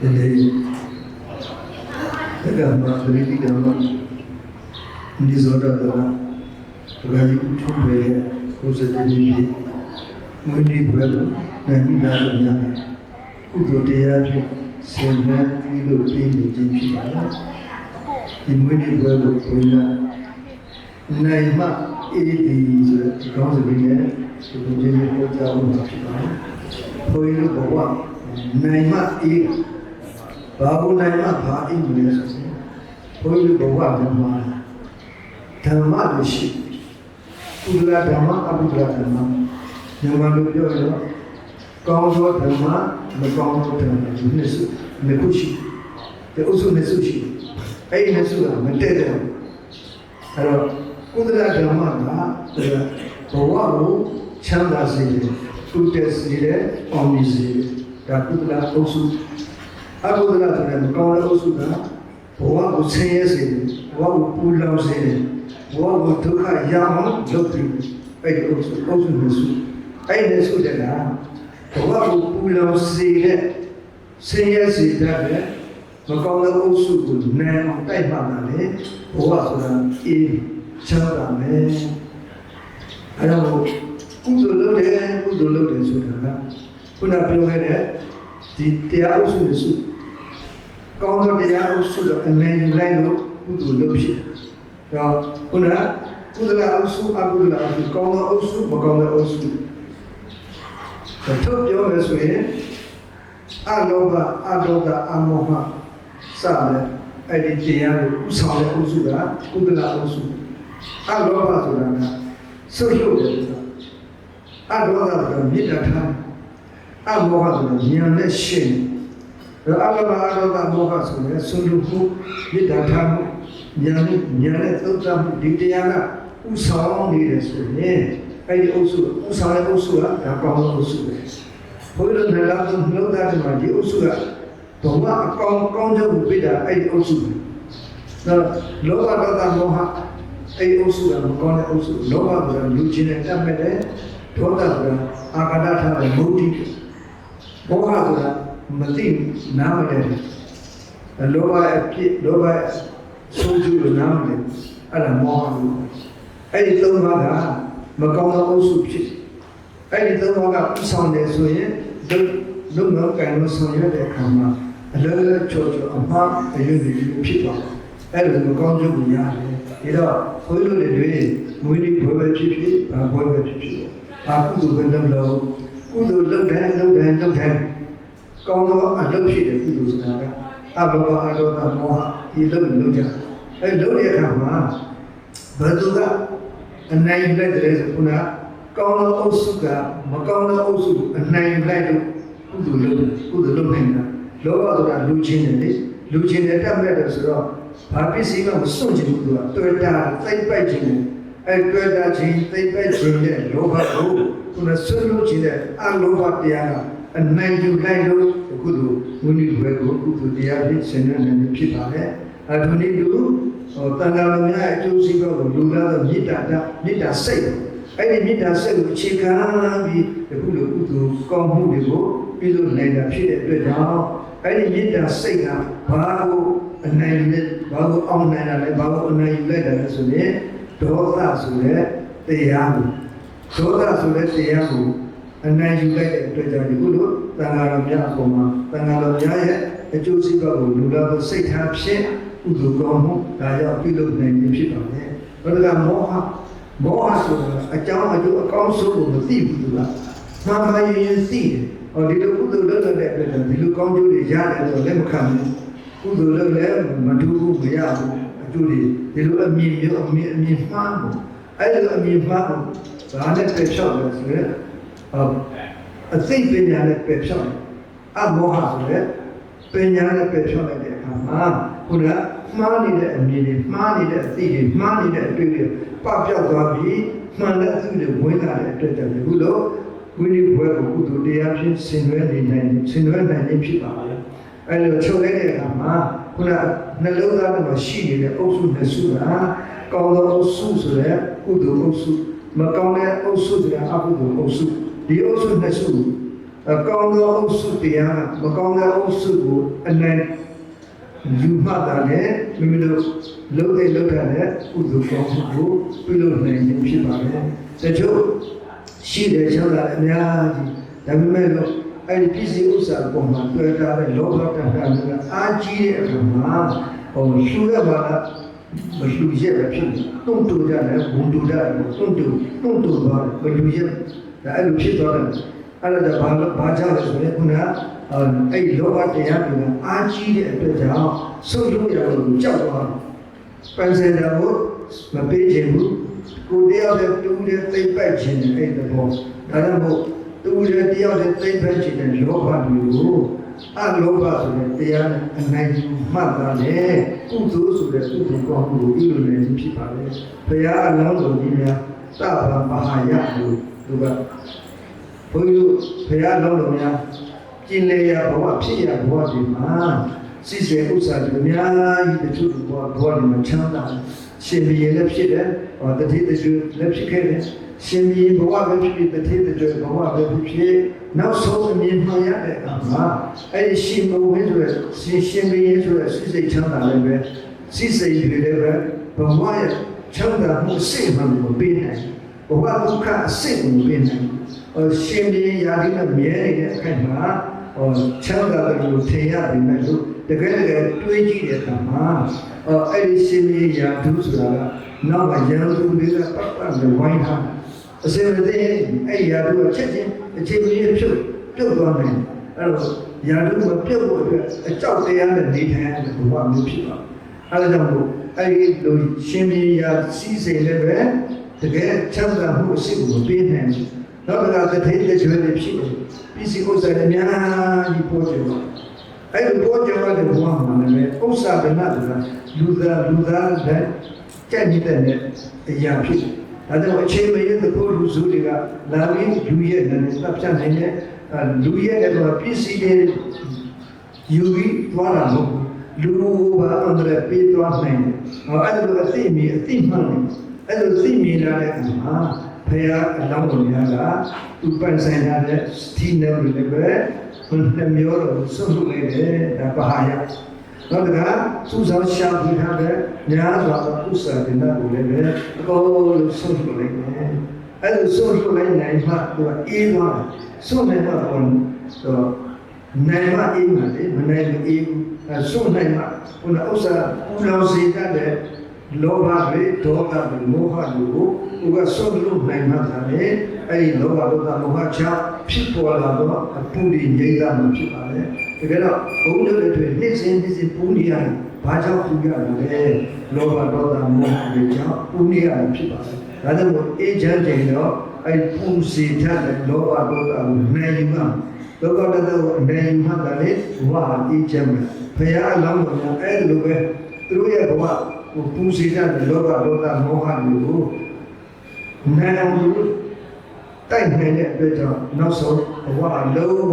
ဒီနေ့ဒါကမှပရိတိကမှာဒီဇောတာကဒကာကြီးထုံးပဲကိုယ်စတဲ့ဒီမွေးနေ့ပွဲလို့နိုင်ပြီးသားလို့များကုသိုလ်တရားဖြင့်ဆင်နွှဲပြီးလို့ပြီးနေခြင်းဖြစ်ပါလားဒီမွေးနေ့ပွဲလို့ဘုရားနိုင်မှအေးဒီဆိုတဲ့ဒီကောင်းစပင်းနဲ့ဒီလိုချင်းဟောကြားလို့ဖြစ်ပါလားဘုရားဘဝနိုင်မှအေး ဘာဘုနိုင်မှဘာအေးမလဲဆိုရင်ဘုရားဘဝမှာဓမ္မလို့ရှိကုသလဓမ္မအကုသလဓမ္မမြန်မာလိုပြောရင်တော့ကောင်းသောဓမ္မမကောင်းသောဓမ္မဒီနှစ်စုနှစ်ခုရှိတယ်အုပ်စုနှစ်စုရှိတယ်အဲ့ဒီနှစ်စုကမတည့်တယ်အဲ့တော့ကုသလဓမ္မကဘဝကိုချမ်းသာစေတယ်သူတက်စေတယ်အောင်မြင်စေတယ်ဒါကုသလအုပ်စု အကုသလဆိုတဲ့မကောင်းတဲ့အုပ်စုကဘဝကိုဆင်းရဲစေတယ်ဘဝကိုပူလောင်စေတယ်ဘဝကိုဒုက္ခရအောင်လုပ်ပြီးအဲ့ဒီအုပ်စုအုပ်စုနှစ်စုအဲ့ဒီနှစ်စုတည်းကဘဝကိုပူလောင်စေတဲ့ဆင်းရဲစေတတ်တဲ့မကောင်းတဲ့အုပ်စုကိုနိုင်အောင်တိုက်မှလာတယ်ဘဝဆိုတာအေးချမ်းသာမယ်အဲ့တော့ကုသိုလ်လုပ်တယ်ကုသိုလ်လုပ်တယ်ဆိုတာကခုနပြောခဲ့တဲ့ဒီတရားအုပ်စုနှစ်စု ကောင်းသောတရားအုပ်စုတော့အနေနဲ့လိုက်လို့ကုသိုလ်လုပ်ဖြစ်တယ်တော့ခုနကုသလအုပ်စုအကုသလအုပ်စုကောင်းသောအုပ်စုမကောင်းသောအုပ်စုထုတ်ပြောမယ်ဆိုရင်အလောဘအဒေါသအမောဟစတဲ့အဲ့ဒီတရားကိုဥဆောင်တဲ့အုပ်စုကကုသလအုပ်စုအလောဘဆိုတာကဆုတ်လို့တယ်ဆိုတာအဒေါသဆိုတာမေတ္တာထားအမောဟဆိုတာဉာဏ်နဲ့ရှင်းတယ် အလောဘအဒေါသမောဟဆိုရင်ဆုတ်လို့မှုမေတ္တာထားမှုဉာဏ်နဲ့ဉာဏ်နဲ့သုတ်တမှုဒီတရားကဥဆောင်နေတယ်ဆိုရင်အဲ့ဒီအုပ်စုဥဆောင်တဲ့အုပ်စုကဒါကောင်းတဲ့အုပ်စုပဲဘုရားနဲ့လာတော့နှုတ်သားတယ်မှာဒီအုပ်စုကဘဝအကောင်ကောင်းတဲ့ကိုပြတာအဲ့ဒီအုပ်စုပဲနော်လောဘဒေါသမောဟအဲ့ဒီအုပ်စုကမကောင်းတဲ့အုပ်စုလောဘကလူချင်းနဲ့တတ်မဲ့တယ်ဒေါသကအာကတထားတဲ့မုဒိမောဟက မသိနားမလဲလောဘအဖြစ်လောဘဆိုးကျူးလို့နားမလဲအဲ့ဒါမောဟလို့အဲ့ဒီသုံးပါးကမကောင်းတဲ့အုပ်စုဖြစ်အဲ့ဒီသုံးပါးကဥဆောင်တယ်ဆိုရင်လုံလုံလောက်ကန်လို့ဆောင်ရတဲ့အခါမှာအလောလောချောချောအမှားအယွန်းတွေဖြစ်သွားတယ်အဲ့လိုမကောင်းကျိုးကိုရတယ်ဒါတော့ခွေးလိုတွေမွေးနေ့ဘွယ်ပဲဖြစ်ဖြစ်ဘာဘွယ်ပဲဖြစ်ဖြစ်ဘာကုသိုလ်ပဲလုပ်လို့ကုသိုလ်လုပ်တယ်လုပ်တယ်လုပ်တယ် ကောင်းသောအလုပ်ဖြစ်တဲ့ကုသိုလ်ဆိုတာကအဘဘအတောတမောဟဒီလုပ်လုပ်ကြအဲ့လုပ်တဲ့အခါမှာဘယ်သူကအနိုင်လက်တယ်ဆိုခုနကောင်းသောအုပ်စုကမကောင်းသောအုပ်စုအနိုင်လိုက်လို့ကုသိုလ်လုပ်ကုသိုလ်လုပ်နေတာလောဘဆိုတာလူချင်းတယ်လေလူချင်းတယ်တတ်မဲ့တယ်ဆိုတော့ဘာပစ္စည်းမှမစွန့်ချင်ဘူးသူကတွေ့တာသိပ်ပိုက်ခြင်းနဲ့အဲတွေ့တာချင်းသိပ်ပိုက်ခြင်းနဲ့လောဘကိုသူကဆွလို့ချင်တဲ့အလောဘတရားက အနိုင်ယူလိုက်လို့ကုသိုလ်ဝိနည်းဘွယ်ကိုကုသိုလ်တရားဖြင့်ဆင်နွှဲနိုင်ဖြစ်ပါလေအဲဒါနည်းလူဟောတန်ခါတော်များအကျိုးစီးပွားကိုလူလာတော့မေတ္တာတမေတ္တာစိတ်အဲ့ဒီမေတ္တာစိတ်ကိုအခြေခံပြီးအခုလိုကုသိုလ်ကောင်းမှုတွေကိုပြုလုပ်နိုင်တာဖြစ်တဲ့အတွက်ကြောင့်အဲ့ဒီမေတ္တာစိတ်ကဘာကိုအနိုင်နဲ့ဘာကိုအောင်နိုင်တာလဲဘာကိုအနိုင်ယူလိုက်တာလဲဆိုရင်ဒေါသဆိုတဲ့တရားကိုဒေါသဆိုတဲ့တရားကို အနိုင်ယူလိုက်တဲ့အတွက်ကြောင့်ဒီကုလိုတန်ခါတော်များအပေါ်မှာတန်ခါတော်များရဲ့အကျိုးစီးပွားကိုလူလာဖို့စိတ်ထားဖြင့်ကုသိုလ်ကောင်းမှုဒါကြောင့်ပြုလုပ်နိုင်ခြင်းဖြစ်ပါလေ။ဘုရားမောဟမောဟဆိုတာအကြောင်းအကျိုးအကောင်းဆုံးကိုမသိဘူးသူက။မှန်မှန်ရင်ရင်သိတယ်။ဟောဒီလိုကုသိုလ်လုပ်တဲ့အတွက်ဒီလိုကောင်းကျိုးတွေရတယ်ဆိုလည်းမခံဘူး။ကုသိုလ်လုပ်လည်းမတူဘူးမရဘူး။အကျိုးတွေဒီလိုအမြင်မျိုးအမြင်အမြင်မှားဘူး။အဲ့လိုအမြင်မှားဘူး။ဒါနဲ့ပြဖြောက်လို့ဆိုရင် ဟောအသိပညာနဲ့ပြဖြောက်အမောဟဆိုတဲ့ပညာနဲ့ပြဖြောက်လိုက်တဲ့အခါမှာခုနကမှားနေတဲ့အမြင်တွေမှားနေတဲ့အသိတွေမှားနေတဲ့အတွေ့တွေပပျောက်သွားပြီးမှန်တဲ့အသိတွေဝင်လာတဲ့အတွက်ကြောင့်ဒီလိုဝိနည်းဘွယ်ကိုကုသိုလ်တရားဖြင့်ဆင်နွှဲနေနိုင်ဆင်နွှဲနိုင်ခြင်းဖြစ်ပါလေအဲလိုချုပ်လိုက်တဲ့အခါမှာခုနနှလုံးသားထဲမှာရှိနေတဲ့အုပ်စုနှစ်စုကကောင်းသောအုပ်စုဆိုတဲ့ကုသိုလ်အုပ်စုမကောင်းတဲ့အုပ်စုဆိုတဲ့အကုသိုလ်အုပ်စု ဒီအုပ်စုနှစ်စုအကောင်းသောအုပ်စုတရားမကောင်းတဲ့အုပ်စုကိုအနိုင်ယူမှတ်တာနဲ့မိမိတို့လုံးတဲ့လုံးတာနဲ့ဥဒုကောင်းမှုကိုပြုလုပ်နိုင်ခြင်းဖြစ်ပါမယ်တချို့ရှိတယ်ချမ်းသာအများကြီးဒါပေမဲ့လို့အဲ့ဒီပစ္စည်းဥစ္စာပုံမှာတွေ့တာတဲ့လောဘတဏ္ဍာကအာကြီးတဲ့အခါမှာဟိုရှုရပါလားမရှုရက်ပဲဖြစ်တယ်တုံ့တူကြတယ်ဘုံတူကြတယ်တုံ့တူတုံ့တူသွားတယ်မလူရက် ဒါအဲ့လိုဖြစ်သွားတယ်အဲ့ဒါဘာလို့ဘာကြောင့်လဲဆိုရင်ခုနကအဲ့ဒီလောဘတရားတွေကအာကြီးတဲ့အတွက်ကြောင့်ဆုပ်လို့ရလို့ကြောက်သွားတယ်ပန်စင်တာကိုမပေးခြင်းဘူးကိုတယောက်တည်းတူတဲ့သိမ့်ပတ်ခြင်းနဲ့အဲ့ဒီဘောဒါကြောင့်မို့တူတဲ့တယောက်တည်းသိမ့်ပတ်ခြင်းနဲ့လောဘမျိုးအလောဘဆိုတဲ့တရားနဲ့အနိုင်ယူမှတ်တာလေကုသိုလ်ဆိုတဲ့ကုသိုလ်ကောင်းမှုကိုပြုလို့လည်းဖြစ်ပါလေဘုရားအလောင်းတော်ကြီးများသဗ္ဗမဟာယလို့ သူကဘုန်းကြီးတို့ဘုရားအလောင်းတော်များကျင်လေရဘဝဖြစ်ရဘဝဒီမှာစိစေဥစ္စာတွေအများကြီးတချို့ဘဝဘဝဒီမှာချမ်းသာရှင်ဘီရင်လည်းဖြစ်တယ်ဟောတတိတကျွလည်းဖြစ်ခဲ့တယ်ရှင်ဘီရင်ဘဝပဲဖြစ်ဖြစ်တတိတကျွဘဝပဲဖြစ်ဖြစ်နောက်ဆုံးအမြင်မှန်ရတဲ့အခါမှာအဲ့ဒီရှင်ဘဝဆိုတဲ့ရှင်ရှင်ဘီရင်ဆိုတဲ့စိစိတ်ချမ်းသာလည်းပဲစိစိတ်တွေလည်းပဲဘဝရဲ့ချမ်းသာမှုစိတ်မှန်ကိုပေးနိုင် ဘဝဒုက္ခအစိတ်ကိုပေးနိုင်ဟောရှင်ဘီရင်ယာတိနဲ့မြဲနေတဲ့အခိုက်မှာဟောချမ်းသာတယ်လို့ထင်ရပေမဲ့လို့တကယ်တကယ်တွေးကြည့်တဲ့အခါမှာအော်အဲ့ဒီရှင်ဘီရင်ယာတုဆိုတာကနောက်ကရန်သူတွေကပတ်ပတ်နဲ့ဝိုင်းထားအစင်မသိအဲ့ဒီယာတုကချက်ချင်းအခြေအနေဖြုတ်ပြုတ်သွားနိုင်အဲ့တော့ယာတုကပြုတ်ဖို့အတွက်အကြောက်တရားနဲ့နေထိုင်ရတဲ့ဘဝမျိုးဖြစ်ပါအဲ့ဒါကြောင့်မို့အဲ့ဒီလိုရှင်ဘီရင်ယာစီးစိမ်လည်းပဲ တကယ်ချမ်းသာမှုအစစ်ကိုမပေးနိုင်ဘူးနောက်ကတထေးတဲ့ကျွဲတွေဖြစ်တယ်ပစ္စည်းဥစ္စာတွေအများကြီးပေါ်ကြတယ်အဲ့လိုပေါ်ကြတဲ့ဘဝမှာလည်းဥစ္စာဗနတကလူသားလူသားတဲ့ကြက်ကြီးတဲ့အရာဖြစ်တယ်ဒါကြောင့်အချိန်မရတဲ့ကိုလူစုတွေကလာပြီးလူရဲ့နဲ့တပ်ဖြတ်နိုင်တဲ့လူရဲ့ကတော့ပစ္စည်းတွေယူပြီးသွားတာမဟုတ်လူဘာအန္တရာယ်ပေးသွားနိုင်တယ်။အဲ့ဒါလိုအသိမြင်အသိမှန်တယ်။ အဲ့လိုသိမြင်လာတဲ့အခါမှာဖရာအလောင်းတော်များကသူပန်ဆိုင်လာတဲ့ဒီနယ်တွေလည်းပဲဘုရားမျိုးတော်ဆွတ်လိုက်တယ်ဒါပါဟာယ။နောက်တကစူဆောင်ရှာဖွေထားတဲ့ညာစွာသောဥစ္စာတွေနဲ့ကိုလည်းပဲအကုန်လုံးဆွတ်လိုက်တယ်။အဲ့လိုဆွတ်လိုက်နိုင်မှသူကအေးသွားတယ်။ဆွတ်နိုင်မှတော့တော့နိုင်မှအေးမှလေမနိုင်ဘူးအေးဘူးအဲဆွတ်နိုင်မှခုနဥစ္စာပူလောင်စေတတ်တဲ့ လောဘတွေဒေါသတွေမောဟတွေကိုသူကဆွတ်လို့နိုင်မှသာလေအဲ့ဒီလောဘဒေါသမောဟချာဖြစ်ပေါ်လာတော့အပူတွေငြိမ်းတာမှဖြစ်ပါလေတကယ်တော့ဘုန်းကြီးတွေနေ့စဉ်နေ့စဉ်ပူနေရတယ်ဘာကြောင့်ပူရလဲလောဘဒေါသမောဟတွေကြောင့်ပူနေရတယ်ဖြစ်ပါလေဒါကြောင့်အေဂျင့်တွေတော့အဲ့ပူစီတတ်တဲ့လောဘဒေါသကိုနိုင်ယူမှာလောကတသောအနေမှတ်တယ်လေဘဝအေးချမ်းမယ်ဘုရားအလောင်းတော်များအဲ့လိုပဲသူတို့ရဲ့ဘဝ ကိုပူစီတတ်တဲ့လောဘဒေါသမောဟတွေကိုနိုင်အောင်လို့တိုက်နိုင်တဲ့အတွက်ကြောင့်နောက်ဆုံးဘဝလုံးဝ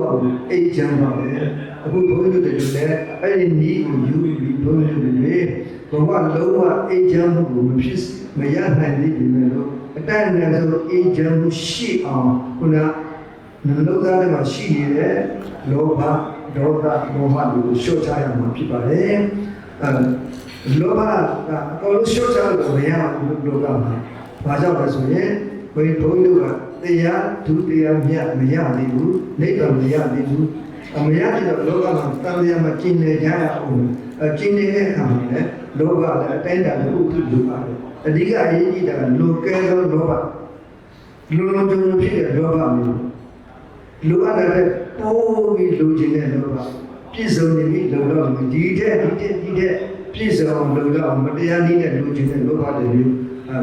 အေးချမ်းပါပဲအခုဘုန်းကြီးတို့တွေလည်းအဲ့ဒီနီးကိုယူပြီးဘုန်းကြီးတို့တွေဘဝလုံးဝအေးချမ်းမှုကိုမဖြစ်မရနိုင်သေးဘူးလို့အတိုင်းနဲ့ဆိုအေးချမ်းမှုရှိအောင်ခုနနှလုံးသားထဲမှာရှိနေတဲ့လောဘဒေါသမောဟတွေကိုလျှော့ချရမှာဖြစ်ပါတယ်အဲ လောဘကအကုန်လုံးလျှော့ချလို့မရဘူးလောကမှာဘာကြောင့်လဲဆိုရင်ဘုန်းကြီးဘုန်းကြီးတို့ကတရားဒုတရားမြတ်မရသေးဘူးနိဗ္ဗာန်မရသေးဘူးအမရတဲ့လောကမှာတန်တရားမှာကျင်နေကြရအောင်အကျင်နေတဲ့အခါမှာလည်းလောဘလည်းအတိုင်းတာတစ်ခုခုလိုပါတယ်အဓိကအရေးကြီးတာကလောကဲသောလောဘလူလုံးကြုံဖြစ်တဲ့လောဘမျိုးလူအပ်တဲ့ပိုးပြီးလူကျင်တဲ့လောဘပြည့်စုံနေပြီလုံတော့မယ်ဒီတဲ့ဒီတဲ့ဒီတဲ့ ပြည့်စုံအောင်လုံတော့မတရားနည်းနဲ့လူကျင်တဲ့လောဘတွေမျိုး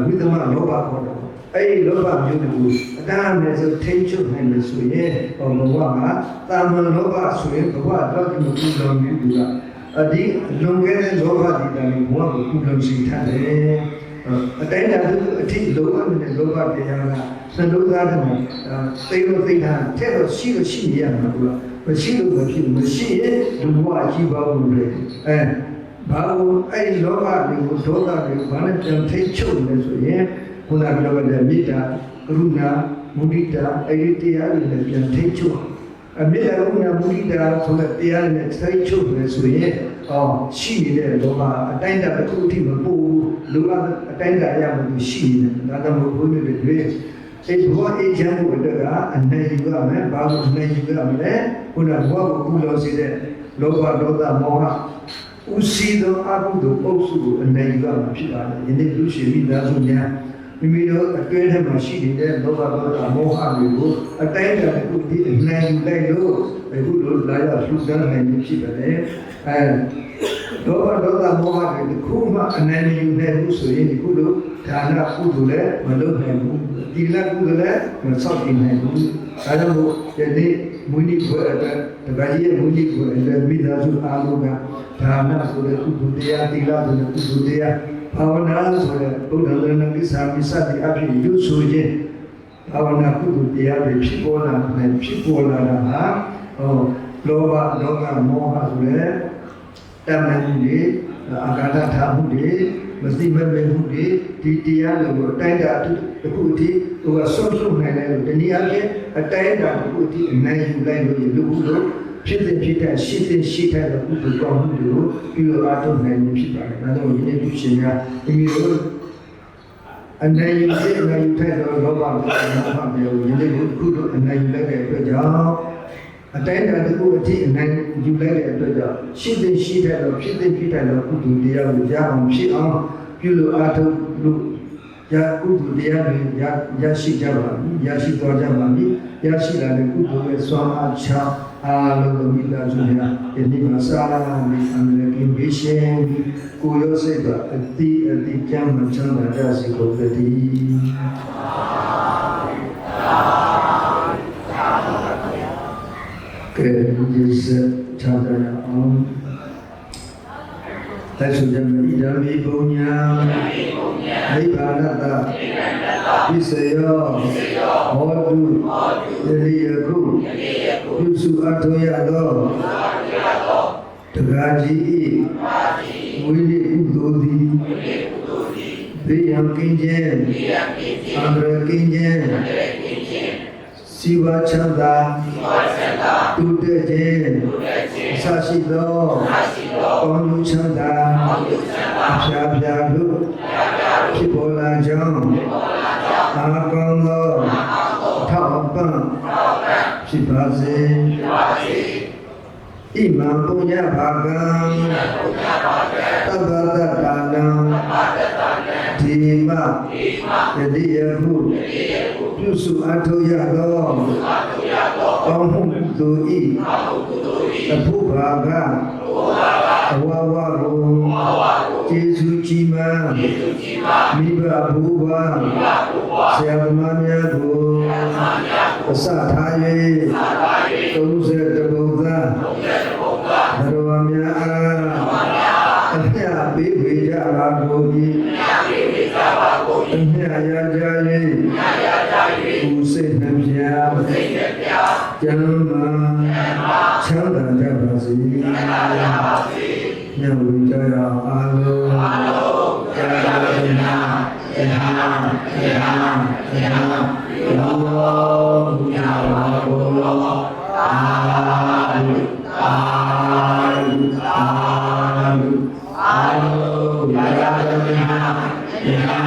ဝိသမလောဘခေါ်တယ်အဲ့ဒီလောဘမျိုးကိုအတားအမဲ့ဆိုထိန်းချုပ်နိုင်လို့ဆိုရင်ဟောဘဝကတာမန်လောဘဆိုရင်ဘဝတော့ဒီလိုပူလောင်နေပြီကအဒီလွန်ခဲ့တဲ့လောဘဒီတိုင်းဘဝကိုပူလောင်စီထားတယ်အတိုင်းတာသူအထိလောဘနဲ့လောဘတရားကစလုံးသားတယ်မှာသိလို့သိတာတဲ့တော့ရှိလို့ရှိနေရမှာကွာမရှိလို့မဖြစ်မရှိရင်လူဘဝကြီးပါဘူးလေအဲ ဘာလို့အဲ့ဒီလောဘတွေကိုဒေါသတွေကိုဘာနဲ့ပြန်ထိတ်ချုပ်နေဆိုရင်ခုနပြောတဲ့မေတ္တာကရုဏာမုဒိတာအဲ့ဒီတရားတွေလည်းပြန်ထိတ်ချုပ်အမေရုံးကမူလီတာဆိုတဲ့တရားနဲ့ထိုက်ချုပ်နေဆိုရင်အော်ရှိနေတဲ့လောကအတိုင်းအတာတစ်ခုအထိမပို့ဘူးလူကအတိုင်းအတာရမှရှိနေတယ်ဒါကြောင့်မို့ဘုန်းကြီးတွေတွေ့အဲ့ဒီဘောအေဂျင့်ကိုအတွက်ကအနိုင်ယူရမယ်ဘာလို့နိုင်ယူရမလဲခုနကဘောကိုကူလို့စီတဲ့လောဘဒေါသမောဟ ဥစီသောအကုသိုလ်အုပ်စုကိုအနိုင်ယူရမှာဖြစ်ပါတယ်ယနေ့လူရှိမိသားစုများမိမိတို့အတွင်းထဲမှာရှိနေတဲ့လောဘဒေါသမောဟတွေကိုအတိုင်းအတာတစ်ခုဒီအနိုင်ယူလိုက်လို့အခုလိုလာရလှူဒန်းနိုင်ဖြစ်ပါတယ်အဲလောဘဒေါသမောဟတွေတစ်ခုမှအနိုင်မယူနိုင်ဘူးဆိုရင်ဒီခုလိုဒါနကုသိုလ်လည်းမလုပ်နိုင်ဘူးဒီလကုသိုလ်လည်းမဆောက်တည်နိုင်ဘူးဒါကြောင့်မို့ယနေ့ မွေးနေ့ဘွယ်အတွက်တပည့်ရဲ့မွေးနေ့ဘွယ်အတွက်မိသားစုအားလုံးကဒါနဆိုတဲ့ကုသိုလ်တရားသီလဆိုတဲ့ကုသိုလ်တရားဘာဝနာဆိုတဲ့ဘုရားသခင်ကိစ္စမစ္စတိအဖြစ်ရွဆိုခြင်းဘာဝနာကုသိုလ်တရားတွေဖြစ်ပေါ်လာတယ်ဖြစ်ပေါ်လာတာဟာဟောလောဘဒေါသမောဟဆိုတဲ့တမန်ကြီးတွေအာဃာတထားမှုတွေမသိမမဲ့မှုတွေဒီတရားတွေကိုအတိုင်းအတာတစ်ခုအထိ ဟိုကဆွတ်ဆွတ်နိုင်တယ်လို့ဒီနည်းအားဖြင့်အတိုင်းအတာတစ်ခုအထိအနိုင်ယူလိုက်လို့လူဟုလို့ဖြစ်တဲ့ဖြစ်တဲ့ရှိတဲ့ရှိတဲ့ကုသိုလ်ကောင်းမှုတွေကိုပြုလို့အားထုတ်နိုင်ခြင်းဖြစ်ပါတယ်။ဒါကြောင့်ဒီနေ့ပြုရှင်များဒီလိုအနိုင်ယူတဲ့နိုင်ယူတဲ့လောဘကိုမှပြောရင်းဒီလိုခုလိုအနိုင်ယူလိုက်တဲ့အတွက်ကြောင့်အတိုင်းအတာတစ်ခုအထိအနိုင်ယူလိုက်တဲ့အတွက်ကြောင့်ရှိတဲ့ရှိတဲ့တော့ဖြစ်တဲ့ဖြစ်တဲ့တော့ကုသိုလ်တရားကိုရအောင်ဖြစ်အောင်ပြုလို့အားထုတ်လို့ ရကုသိုလ်တရားတွေရရရှိကြပါမည်ရရှိသွားကြပါမည်ရရှိလာတဲ့ကုသိုလ်ရဲ့စွမ်းအားချအားလုံးကိုမိသားစုများဒီနေ့မှာစာလာမီအမလကင်းဘေးရှင်ကိုရောစိတ်ကအတိအတိကျမ်းမှချမ်းသာကြစေကုန်သတည်းကဲဒီစချမ်းသာရအောင် သက်ဆုကြမဣဒံမိပုံညာနိဗ္ဗာနတပစ္စယောဟောတုယတိယခုပြုစုအထောရသောတက္ကကြီးဝိလိဥဒ္ဓသည်ဘေးရန်ကင်းခြင်းအန္တရာယ်ကင်းခြင်း စီဝါချမ်းသာတုတ္တခြင်းအစရှိသောကောင်းကျိုးချမ်းသာအဖျားဖျားတို့ဖြစ်ပေါ်လာကြောင်းအာကောင်းသောထောက်ပံ့ဖြစ်ပါစေဣမံပုညဘာကံသဗ္ဗတတ္တာနံဒီ မယတိယဟုပြုစုအထောရသောကောင်းမှုသူဤအဖို့ဘာကအဝဝကိုကျေစုကြည်မာမိဘဘူဝါဆရာသမားများကိုအစထား၍30တ ကြာ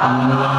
Amen.